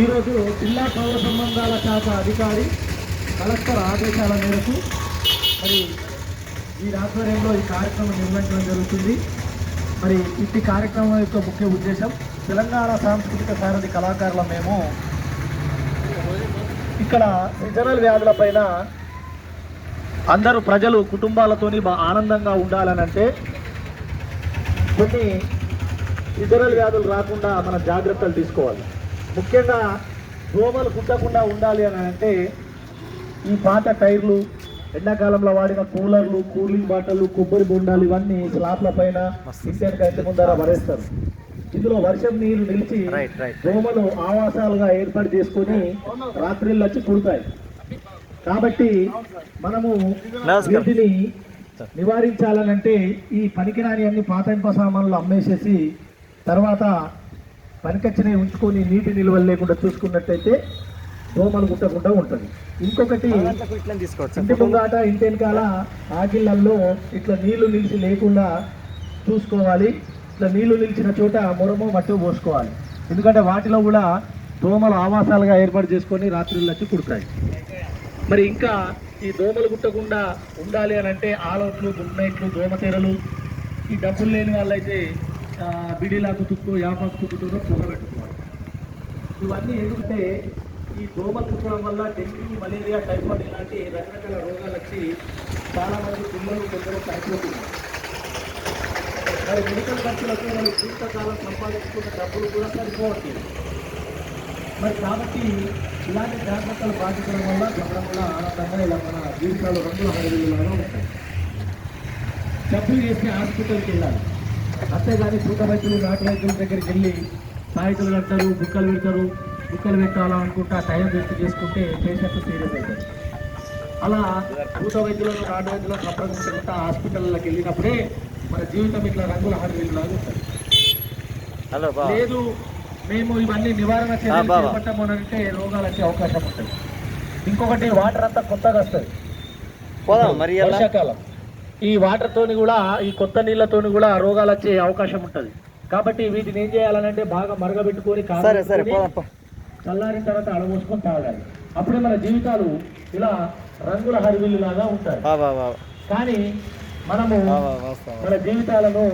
ఈరోజు జిల్లా పౌర సంబంధాల శాఖ అధికారి కలెక్టర్ ఆదేశాల మేరకు మరి ఈ ఆధ్వర్యంలో ఈ కార్యక్రమం నిర్వహించడం జరుగుతుంది. మరి ఇట్టి కార్యక్రమం యొక్క ముఖ్య ఉద్దేశం తెలంగాణ సాంస్కృతిక సారథి కళాకారుల మేము ఇక్కడ సీజనల్ వ్యాధుల పైన అందరూ ప్రజలు కుటుంబాలతోని బా ఆనందంగా ఉండాలని అంటే కొన్ని సీజనల్ వ్యాధులు రాకుండా మన జాగ్రత్తలు తీసుకోవాలి. ముఖ్యంగా దోమలు కుట్టకుండా ఉండాలి అని అంటే ఈ పాత టైర్లు ఎండాకాలంలో వాడిన కూలర్లు కూలింగ్ బాటలు కొబ్బరి బొండాలు ఇవన్నీ స్లాబ్ల పైన అయితే ముందర పడేస్తారు. ఇందులో వర్షం నీరు నిలిచి దోమలు ఆవాసాలుగా ఏర్పాటు చేసుకొని రాత్రిళ్ళు వచ్చి కుడతాయి. కాబట్టి మనము. వీటిని నివారించాలనంటే ఈ పనికిరాని అన్ని పాత ఇనుప సామాన్లు అమ్మేసేసి తర్వాత పనికొచ్చినవి ఉంచుకొని నీటి నిల్వలు లేకుండా చూసుకున్నట్టయితే దోమలు గుట్టకుండా ఉంటుంది. ఇంకొకటి ఇంటి ముంగాట ఇంటి వెనకాల ఆగిళ్ళల్లో ఇట్లా నీళ్ళు నిలిచి లేకుండా చూసుకోవాలి. ఇట్లా నీళ్ళు నిలిచిన చోట మొరమో మట్టు పోసుకోవాలి. ఎందుకంటే వాటిలో కూడా దోమలు ఆవాసాలుగా ఏర్పాటు చేసుకొని రాత్రులు వచ్చి కుడతాయి. మరి ఇంకా ఈ దోమలు గుట్టకుండా ఉండాలి అని అంటే ఆలౌట్లు గుడ్ నైట్లు దోమతెరలు ఈ డబ్బులు లేని వాళ్ళైతే బిడిలాకు తుక్కు యాపాకు తుక్కుతుందో పొగ పెట్టుకోవాలి ఇవన్నీ ఎందుకంటే ఈ దోమ కుట్టడం వల్ల డెంగ్యూ మలేరియా టైఫాయిడ్ ఇలాంటి రకరకాల రోగాలు వచ్చి చాలా మంది పిల్లలు కొందరు చనిపోతున్నారు. మరి మెడికల్ ఖర్చులకు వాళ్ళు జీవితకాలం సంపాదించుకున్న డబ్బులు కూడా సరిపోవట్లేదు. మరి కాబట్టి ఇలాంటి జాగ్రత్తలు పాటించడం వల్ల చెప్పడం ఆనందంగా ఇలా మన జీవితాలు రంగుల హరిలాగా ఉంటాయి. డబ్బులు చేస్తే హాస్పిటల్కి వెళ్ళాలి. అంతేగాని పూట వైద్యులు నాటు వైద్యుల దగ్గరికి వెళ్ళి సాయితులు కడతారు బుక్కలు పెడతారు బుక్కలు పెట్టాలా అనుకుంటా టైం వేస్ట్ చేసుకుంటే పేషెంట్ సీరియస్ అవుతారు. అలా భూత వైద్యులను నాటు వైద్యులను సంప్రదించకుండా హాస్పిటల్లోకి వెళ్ళినప్పుడే మన జీవితం ఇట్లా రంగుల హరిలాగా ఉంటుంది లేదు మేము ఇవన్నీ నివారణ చర్యలు. చేపట్టామనంటే రోగాలు వచ్చే అవకాశం ఉంటుంది. ఇంకొకటి వాటర్ అంతా కొత్తగా వస్తుంది వర్షాకాలం. ఈ వాటర్ తోని కూడా ఈ కొత్త నీళ్ళతోని కూడా రోగాలు వచ్చే అవకాశం ఉంటుంది. కాబట్టి వీటిని ఏం చేయాలనంటే బాగా మరగబెట్టుకొని. చల్లారిన తర్వాత అడమోసుకొని తాగాలి. అప్పుడే మన జీవితాలు ఇలా రంగుల హరివిల్లు లాగా ఉంటాయి కానీ మనము మన జీవితాలను